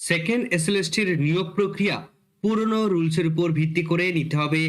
Second এসএলএসটির নিয়োগ প্রক্রিয়া। পুরনো রুলসের উপর ভিত্তি করে নিতে হবে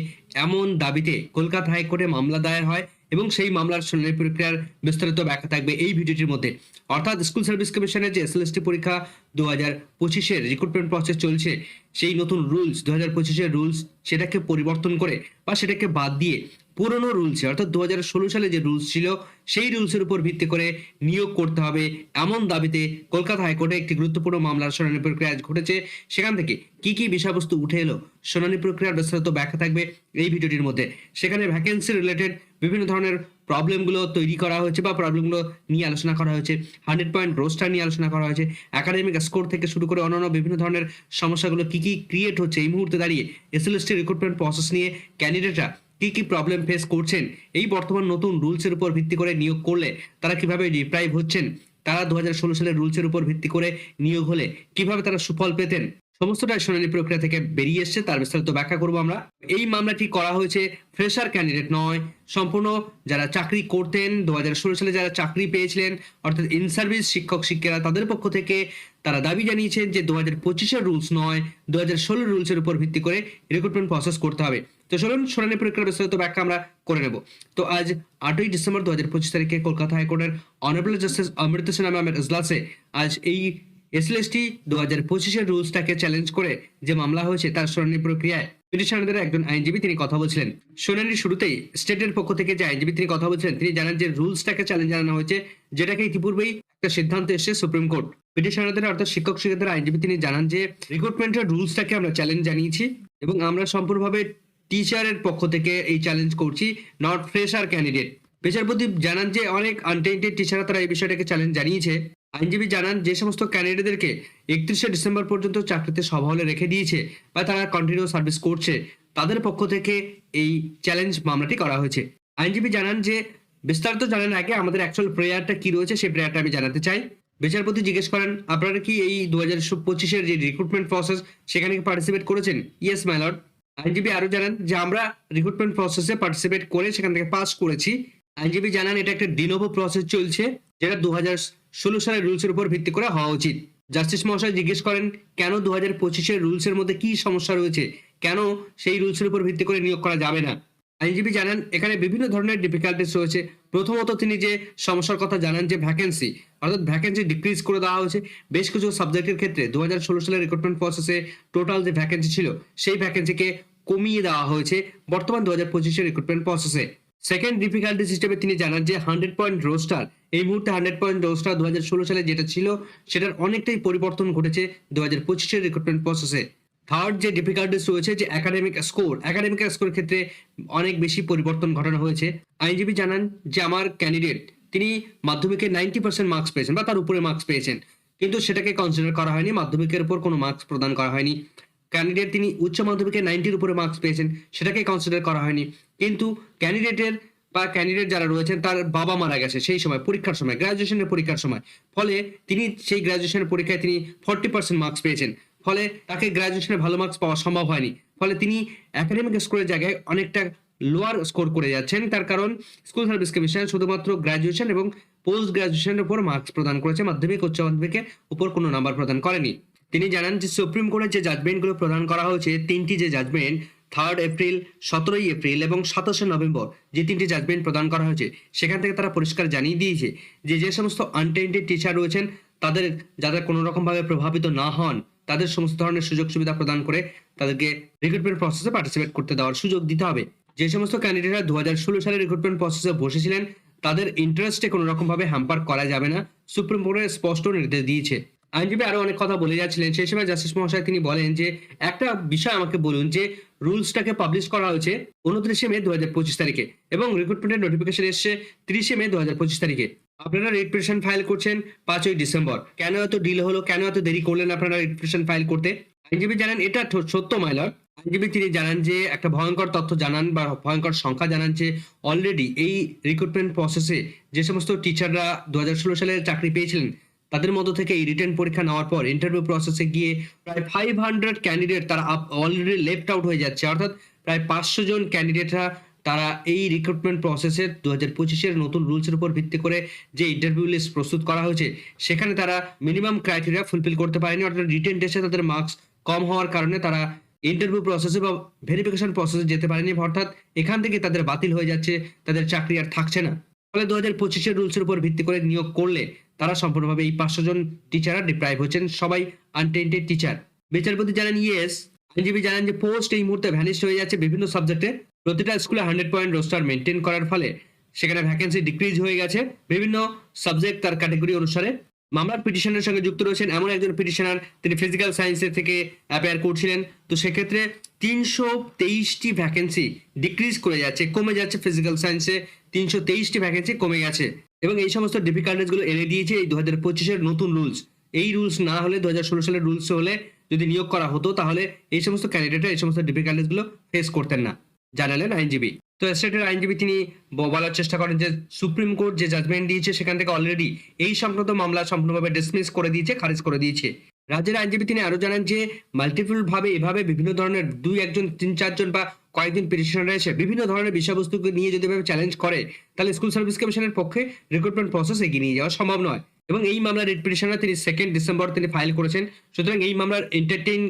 এমন দাবিতে কলকাতা হাইকোর্টে মামলা দায়ের হয় এবং সেই মামলার শুনানি প্রক্রিয়ার বিস্তারিত ব্যাখ্যা থাকবে এই ভিডিওটির মধ্যে। অর্থাৎ স্কুল সার্ভিস কমিশনের যে এসএলএসটি পরীক্ষা দু হাজার পঁচিশের রিক্রুটমেন্ট প্রসেস চলছে, সেই নতুন রুলস দু হাজার পঁচিশের রুলস সেটাকে পরিবর্তন করে বা সেটাকে বাদ দিয়ে পুরনো রুলসে অর্থাৎ দু হাজার ষোলো সালে যে রুলস ছিল, সেই রুলসের উপর ভিত্তি করে নিয়োগ করতে হবে এমন দাবিতে কলকাতা হাইকোর্টে একটি গুরুত্বপূর্ণ মামলার শুনানি প্রক্রিয়া আজ ঘটেছে। সেখান থেকে কি কি বিষয়বস্তু উঠে এলো, শুনানি প্রক্রিয়ার বিস্তারিত ব্যাখ্যা থাকবে এই ভিডিওটির মধ্যে। সেখানে ভ্যাকেন্সি রিলেটেড বিভিন্ন ধরনের প্রবলেমগুলো তৈরি করা হয়েছে বা প্রবলেমগুলো নিয়ে আলোচনা করা হয়েছে। হান্ড্রেড পয়েন্ট রোস্টার নিয়ে আলোচনা করা হয়েছে। একাডেমিক স্কোর থেকে শুরু করে অন্যান্য বিভিন্ন ধরনের সমস্যাগুলো কি কি ক্রিয়েট হচ্ছে, এই মুহূর্তে দাঁড়িয়ে এসএলএসটি রিক্রুটমেন্ট প্রসেস নিয়ে ক্যান্ডিডেটরা কি কি প্রবলেম ফেস করছেন? এই বর্তমান নতুন রুলসের উপর ভিত্তি করে নিয়োগ করলে তারা কীভাবে ডিপ্রাইভ হচ্ছেন? তারা দু হাজার ষোলো সালের রুলসের উপর ভিত্তি করে নিয়োগ হলে কীভাবে তারা সুফল পেতেন? সমস্তটাই শুনানি প্রক্রিয়া থেকে বেরিয়ে এসছে, তার বিস্তারিত ব্যাখ্যা করব আমরা। এই মামলাটি করা হয়েছে ফ্রেশার ক্যান্ডিডেট নয়, সম্পূর্ণ যারা চাকরি করতেন দু হাজার ষোলো সালে যারা চাকরি পেয়েছিলেন, অর্থাৎ ইন সার্ভিস শিক্ষক শিক্ষিকা তাদের পক্ষ থেকে তারা দাবি জানিয়েছেন যে দু হাজার পঁচিশের রুলস নয়, দু হাজার ষোলো রুলসের উপর ভিত্তি করে রিক্রুটমেন্ট প্রসেস করতে হবে। তো চলুন শুনানি প্রক্রিয়ার বিস্তারিত ব্যাখ্যা আমরা করে নেব। তো আজ আটই ডিসেম্বর দু হাজার পঁচিশ তারিখে কলকাতা হাইকোর্টের অনারেবল জাস্টিস অমৃত সিনহা ম্যামের ইজলাসে আজ এই এসএলএসটি দু হাজার পঁচিশের রুলসটাকে চ্যালেঞ্জ করে যে মামলা হয়েছে তার শুনানি প্রক্রিয়ায় পিটিশনারদের একজন আইনজীবী তিনি কথা বলছিলেন। শুনানির শুরুতেই স্টেটের পক্ষ থেকে যে আইনজীবী তিনি কথা বলছিলেন, তিনি জানান যে রুলসটাকে চ্যালেঞ্জ জানানো হয়েছে, যেটাকে ইতিপূর্বেই একটা সিদ্ধান্ত এসেছে সুপ্রিম কোর্ট। পিটিশনারদের অর্থাৎ শিক্ষক শিক্ষকদের আইনজীবী তিনি জানান যে রিক্রুটমেন্টের রুলসটাকে আমরা চ্যালেঞ্জ জানিয়েছি এবং আমরা সম্পূর্ণভাবে টিচারের পক্ষ থেকে এই চ্যালেঞ্জ করছি নট ফ্রেশার ক্যান্ডিডেট বিচারপতি জানান যে অনেক আনটেন্টেড টিচাররা তারা এই বিষয়টাকে চ্যালেঞ্জ জানিয়েছে। আইনজীবী জানান যে সমস্ত ক্যান্ডিডেটদেরকে একত্রিশে ডিসেম্বর পর্যন্ত চাকরিতে সভা হলে রেখে দিয়েছে বা তারা কন্টিনিউ সার্ভিস করছে। তাদের পক্ষ থেকে এই চ্যালেঞ্জ মামলাটি করা হয়েছে। আইনজীবী জানান যে বিস্তারিত জানার আগে আমাদের অ্যাকচুয়াল প্রেয়ারটা কি রয়েছে, সেই প্রেয়ারটা আমি জানাতে চাই। বিচারপতি জিজ্ঞেস করেন, আপনারা কি এই দু হাজার পঁচিশের যে রিক্রুটমেন্ট প্রসেস সেখানে কি পার্টিসিপেট করেছেন? ইয়েস মাই লর্ড আইনজীবী আরও জানান যে, আমরা রিক্রুটমেন্ট প্রসেসে পার্টিসিপেট করে সেখান থেকে পাস করেছি। আইনজীবী জানান এটা একটা ডিনোভো প্রসেস চলছে, যেটা দু হাজার ষোলো সালের রুলসের উপর ভিত্তি করে হওয়া উচিত। জাস্টিস মহাশয় জিজ্ঞেস করেন, কেন দু হাজার পঁচিশের রুলসের মধ্যে কি সমস্যা রয়েছে? কেন সেই রুলসের উপর ভিত্তি করে নিয়োগ করা যাবে না? আইনজীবী জানান, এখানে বিভিন্ন ধরনের ডিফিকাল্টিস রয়েছে। প্রথমত তিনি যে সমস্যার কথা জানান যে ভ্যাকেন্সি অর্থাৎ ভ্যাকেন্সি ডিক্রিজ করে দেওয়া হয়েছে, বেশ কিছু সাবজেক্টের ক্ষেত্রে দু হাজার ষোলো সালের রিক্রুটমেন্ট প্রসেসে টোটাল যে ভ্যাকেন্সি ছিল, সেই ভ্যাকেন্সিকে কমিয়ে দেওয়া হয়েছে বর্তমান দু হাজার পঁচিশের রিক্রুটমেন্ট প্রসেসে সেকেন্ড ডিফিকাল্টি সিস্টেমে তিনি জানান যে হান্ড্রেড পয়েন্ট রোস্টার এই মুহূর্তে হান্ড্রেড পয়েন্ট রোস্টার দু হাজার ষোলো সালে যেটা ছিল, সেটার অনেকটাই পরিবর্তন ঘটেছে দু হাজার পঁচিশের রিক্রুটমেন্ট প্রসেসে থার্ড যে ডিফিকাল্টিস রয়েছে যে একাডেমিক স্কোর একাডেমিক স্কোর ক্ষেত্রে অনেক বেশি পরিবর্তন ঘটানো হয়েছে। আইনজীবী জানান যে আমার ক্যান্ডিডেট তিনি মাধ্যমিকে নাইনটি পার্সেন্ট মার্কস পেয়েছেন বা তার উপরে মার্কস পেয়েছেন। কিন্তু সেটাকে কনসিডার করা হয়নি, মাধ্যমিকের উপর কোনো মার্কস প্রদান করা হয়নি। ক্যান্ডিডেট তিনি উচ্চ মাধ্যমিকে নাইনটির উপরে মার্কস পেয়েছেন, সেটাকে কনসিডার করা হয়নি। কিন্তু ক্যান্ডিডেটের বা ক্যান্ডিডেট যারা রয়েছেন, তার বাবা মারা গেছে সেই সময়, পরীক্ষার সময় গ্রাজুয়েশনের পরীক্ষার সময়। ফলে তিনি সেই গ্রাজুয়েশনের পরীক্ষায় তিনি ফর্টি পার্সেন্ট মার্কস পেয়েছেন। ফলে তাকে গ্রাজুয়েশনে ভালো মার্কস পাওয়া সম্ভব হয়নি। ফলে তিনি একাডেমিক স্কোরের জায়গায় অনেকটা লোয়ার স্কোর করে যাচ্ছেন। তার কারণ স্কুল সার্ভিস কমিশন শুধুমাত্র গ্রাজুয়েশন এবং পোস্ট গ্রাজুয়েশনের উপর মার্কস প্রদান করেছে। মাধ্যমিক, উচ্চ মাধ্যমিকের উপর কোনো নাম্বার প্রদান করেনি। তিনি জানান যে সুপ্রিম কোর্টের যে জাজমেন্টগুলো প্রদান করা হয়েছে, তিনটি যে জাজমেন্ট থার্ড এপ্রিল সতেরোই এপ্রিল এবং সাতাশে নভেম্বর যে তিনটি জাজমেন্ট প্রদান করা হয়েছে, সেখান থেকে তারা পরিষ্কার জানিয়ে দিয়েছে যে যে সমস্ত আনটেন্টেড টিচার রয়েছেন, তাদের যাতে কোনো রকমভাবে প্রভাবিত না হন তাদের সমস্ত ধরনের সুযোগ সুবিধা প্রদান করে তাদেরকে রিক্রুটমেন্ট প্রসেসে পার্টিসিপেট করতে দেওয়ার সুযোগ দিতে হবে। যে সমস্ত ক্যান্ডিডেটরা দু হাজার ষোলো সালে রিক্রুটমেন্ট প্রসেসে বসেছিলেন, তাদের ইন্টারেস্টে কোনো রকমভাবে হ্যাম্পার করা যাবে না। সুপ্রিম কোর্টের স্পষ্ট নির্দেশ দিয়েছে। আইনজীবী আরও অনেক কথা বলে যাচ্ছিলেন। সেই সময় জাস্টিস মহাশয় তিনি বলেন যে, একটা বিষয় আমাকে বলুন যে রুলসটাকে পাবলিশ করা হয়েছে উনত্রিশে মে দু হাজার পঁচিশ তারিখে এবং রিক্রুটমেন্টের নোটিফিকেশন এসছে তিরিশে মে দু হাজার পঁচিশ তারিখে। আপনারা রিপ্রেশন ফাইল করছেন পাঁচই ডিসেম্বর। কেন এত ডিলে হলো? কেন এত দেরি করলেন আপনারা রিপ্রেশন ফাইল করতে? আইনজীবী জানান, এটা সত্য মাইলর আইনজীবী তিনি জানান যে, একটা ভয়ঙ্কর তথ্য জানান বা ভয়ঙ্কর সংখ্যা জানান যে অলরেডি এই রিক্রুটমেন্ট প্রসেসে যে সমস্ত টিচাররা দু হাজার ষোলো সালে চাকরি পেয়েছিলেন, তাদের মধ্য থেকে এই রিটেন পরীক্ষা নেওয়ার পর ইন্টারভিউ প্রসেসে গিয়ে প্রায় ফাইভ হান্ড্রেড ক্যান্ডিডেট তারা অলরেডি লেফট আউট হয়ে যাচ্ছে। অর্থাৎ প্রায় পাঁচশো জন ক্যান্ডিডেটরা তারা এই রিক্রুটমেন্ট প্রসেসের দু হাজার পঁচিশের নতুন রুলসের উপর ভিত্তি করে যে ইন্টারভিউ লিস্ট প্রস্তুত করা হয়েছে, সেখানে তারা মিনিমাম ক্রাইটেরিয়া ফুলফিল করতে পারেনি, অর্থাৎ রিটেন টেস্টে তাদের মার্কস কম হওয়ার কারণে তারা ইন্টারভিউ প্রসেসে বা ভেরিফিকেশন প্রসেসে যেতে পারেনি অর্থাৎ এখান থেকে তাদের বাতিল হয়ে যাচ্ছে, তাদের চাকরি আর থাকছে না। ফলে দু হাজার পঁচিশের রুলসের উপর ভিত্তি করে নিয়োগ করলে তারা সম্পূর্ণভাবে এই পাঁচশো জন টিচাররা ডিপ্রাইভ হচ্ছেন, সবাই আনটেন্টেড টিচার বিচারপতি জানেন ইয়েস আইনজীবী জানেন যে পোস্ট এই মুহূর্তে ভ্যানিশ হয়ে যাচ্ছে বিভিন্ন সাবজেক্টে প্রতিটা স্কুলে হান্ড্রেড পয়েন্ট রোস্টার মেনটেন করার ফলে সেখানে ভ্যাকেন্সি ডিক্রিজ হয়ে গেছে। বিভিন্ন সাবজেক্ট তার ক্যাটাগরি অনুসারে মামলার পিটিশনের সঙ্গে যুক্ত রয়েছেন। এমন একজন পিটিশনার তিনি ফিজিক্যাল সায়েন্সের থেকে অ্যাপেয়ার করছিলেন। তো সেক্ষেত্রে তিনশো তেইশটি ভ্যাকেন্সি ডিক্রিজ করে যাচ্ছে, কমে যাচ্ছে ফিজিক্যাল সায়েন্সে তিনশো তেইশটি ভ্যাকেন্সি কমে গেছে। এবং এই সমস্ত ডিফিকাল্টিসগুলো এনে দিয়েছে এই দু হাজার পঁচিশের নতুন রুলস এই রুলস না হলে দু হাজার ষোলো সালের রুলস হলে যদি নিয়োগ করা হতো, তাহলে এই সমস্ত ক্যান্ডিডেটরা এই সমস্ত ডিফিকাল্টিসগুলো ফেস করতেন না। জানালেন আইনজীবী। তো স্টেটের আইনজীবী তিনি বলার চেষ্টা করেন যে সুপ্রিম কোর্ট যে জাজমেন্ট দিয়েছে সেখান থেকে অলরেডি এই সংক্রান্ত মামলা সম্পূর্ণভাবে ডিসমিস করে দিয়েছে, খারিজ করে দিয়েছে। রাজ্যের আইনজীবী তিনি আরও জানান যে মাল্টিপল ভাবে এভাবে বিভিন্ন ধরনের দুই একজন, তিন চারজন বা কয়েকজন পিটিশনার এসে বিভিন্ন ধরনের বিষয়বস্তুকে নিয়ে যদি এভাবে চ্যালেঞ্জ করে, তাহলে স্কুল সার্ভিস কমিশনের পক্ষে রিক্রুটমেন্ট প্রসেস এগিয়ে নিয়ে যাওয়া সম্ভব নয়। এবং এই মামলার রিট পিটিশনার তিনি সেকেন্ড ডিসেম্বর তিনি ফাইল করেছেন। সুতরাং এই মামলার এন্টারটেইন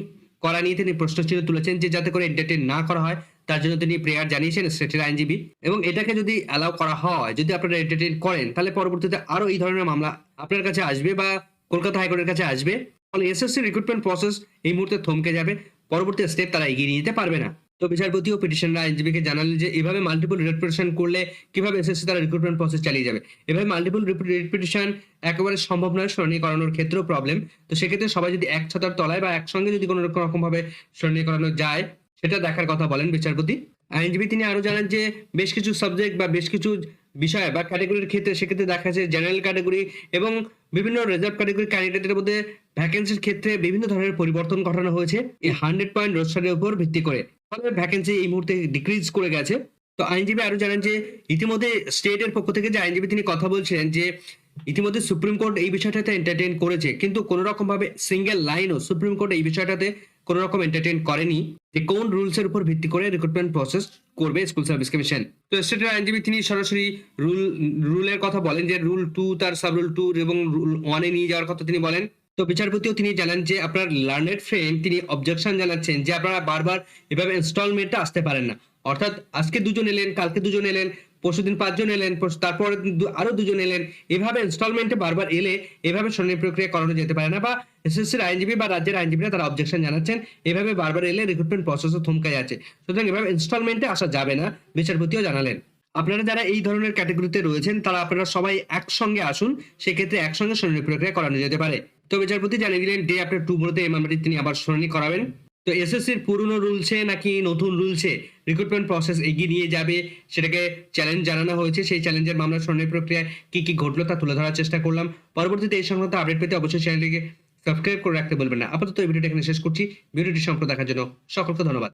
করা নিয়ে তিনি প্রশ্ন চিহ্ন তুলেছেন যে যাতে করে এন্টারটেইন না করা হয়। তার জন্য তিনি প্রেয়ার জানিয়েছেন স্টেটের আইনজীবী। এবং এটাকে যদি অ্যালাউ করা হয়, যদি আপনারা এন্টারটেন করেন, তাহলে পরবর্তীতে আরও এই ধরনের মামলা আপনার কাছে আসবে বা কলকাতা হাইকোর্টের কাছে আসবে। ফলে এসএসসি রিক্রুটমেন্ট প্রসেস এই মুহূর্তে থমকে যাবে। পরবর্তী স্টেপ তারা এগিয়ে নিয়ে যেতে পারবে না। তো বিচারপতি ও পিটিশনরা আইনজীবীকে জানালেন যে, এভাবে মাল্টিপল রিপ্রেশন করলে কীভাবে এসএসসি তারা রিক্রুটমেন্ট প্রসেস চালিয়ে যাবে? এভাবে মাল্টিপল রিপিটিশন একেবারে সম্ভব নয় সরণী করানোর ক্ষেত্রেও প্রবলেম তো সেক্ষেত্রে সবাই যদি এক ছাতার তলায় বা একসঙ্গে যদি কোনো রকম ভাবে করানো যায় সেটা দেখার কথা বলেন বিচারপতি। আইনজীবী তিনি আরও জানান যে, বেশ কিছু সাবজেক্ট বা বেশ কিছু বিষয় বা ক্যাটাগরির ক্ষেত্রে সেক্ষেত্রে দেখা যাচ্ছে জেনারেল ক্যাটাগরি এবং বিভিন্ন রিজার্ভ ক্যাটাগরি ক্যান্ডিডেটের মধ্যে ভ্যাকেন্সির ক্ষেত্রে বিভিন্ন ধরনের পরিবর্তন ঘটানো হয়েছে। এই হান্ড্রেড পয়েন্ট রোস্টারের উপর ভিত্তি করে। ফলে ভ্যাকেন্সি এই মুহূর্তে ডিক্রিজ করে গেছে। তো আইনজীবী আরও জানান যে, ইতিমধ্যে স্টেটের পক্ষ থেকে যে আইনজীবী তিনি কথা বলছিলেন যে ইতিমধ্যে সুপ্রিম কোর্ট এই বিষয়টাতে এন্টারটেইন করেছে, কিন্তু কোনো রকম ভাবে সিঙ্গেল লাইনও সুপ্রিম কোর্ট এই বিষয়টাতে কোনো রকম এন্টারটেইন করেনি যে কোন রুলস এর উপর ভিত্তি করে রিক্রুটমেন্ট প্রসেস করবে স্কুল সার্ভিস কমিশন তো স্টেটের আইনজীবী তিনি সরাসরি রুল রুলের কথা বলেন যে রুল টু তার সাব রুল টু এবং রুল ওয়ানে নিয়ে যাওয়ার কথা তিনি বলেন। তো বিচারপতিও তিনি জানান যে আপনার লার্নেড ফ্রেন্ড তিনি অবজেকশন জানাচ্ছেন যে আপনারা বারবার এভাবে ইনস্টলমেন্টে আসতে পারেন না। অর্থাৎ আজকে দুজন এলেন, কালকে দুজন এলেন পরশুদিন পাঁচজন এলেন তারপর আরও দুজন এলেন। এভাবে ইনস্টলমেন্টে বারবার এলে এভাবে শুনানি প্রক্রিয়া করানো যেতে পারে না বা এসএসসির আইনজীবী বা রাজ্যের আইনজীবীরা তারা অবজেকশন জানাচ্ছেন। এভাবে বারবার এলে রিক্রুটমেন্ট প্রসেসও থমকে যাচ্ছে সুতরাং এভাবে ইনস্টলমেন্টে আসা যাবে না, বিচারপতিও জানালেন। আপনারা যারা এই ধরনের ক্যাটাগরিতে রয়েছেন, তারা আপনারা সবাই একসঙ্গে আসুন, সেক্ষেত্রে একসঙ্গে শুনানি প্রক্রিয়া করানো যেতে পারে। তো বিচারপতি জানিয়ে দিলেন ডে আফটার টু মোড়তে এই মামলাটি তিনি আবার শুনানি করাবেন। তো এসএসসির পুরনো রুলসে নাকি নতুন রুলসে রিক্রুটমেন্ট প্রসেস এগিয়ে নিয়ে যাবে সেটাকে চ্যালেঞ্জ জানানো হয়েছে। সেই চ্যালেঞ্জের মামলা শুনানি প্রক্রিয়ায় কি কি ঘটলো তা তুলে ধরার চেষ্টা করলাম। পরবর্তীতে এই সংক্রান্ত আপডেট পেতে অবশ্যই চ্যানেলটিকে সাবস্ক্রাইব করে রাখতে বলবেন না। আপাতত এই ভিডিওটা এখানে শেষ করছি। ভিডিওটি সম্পূর্ণ দেখার জন্য সকলকে ধন্যবাদ।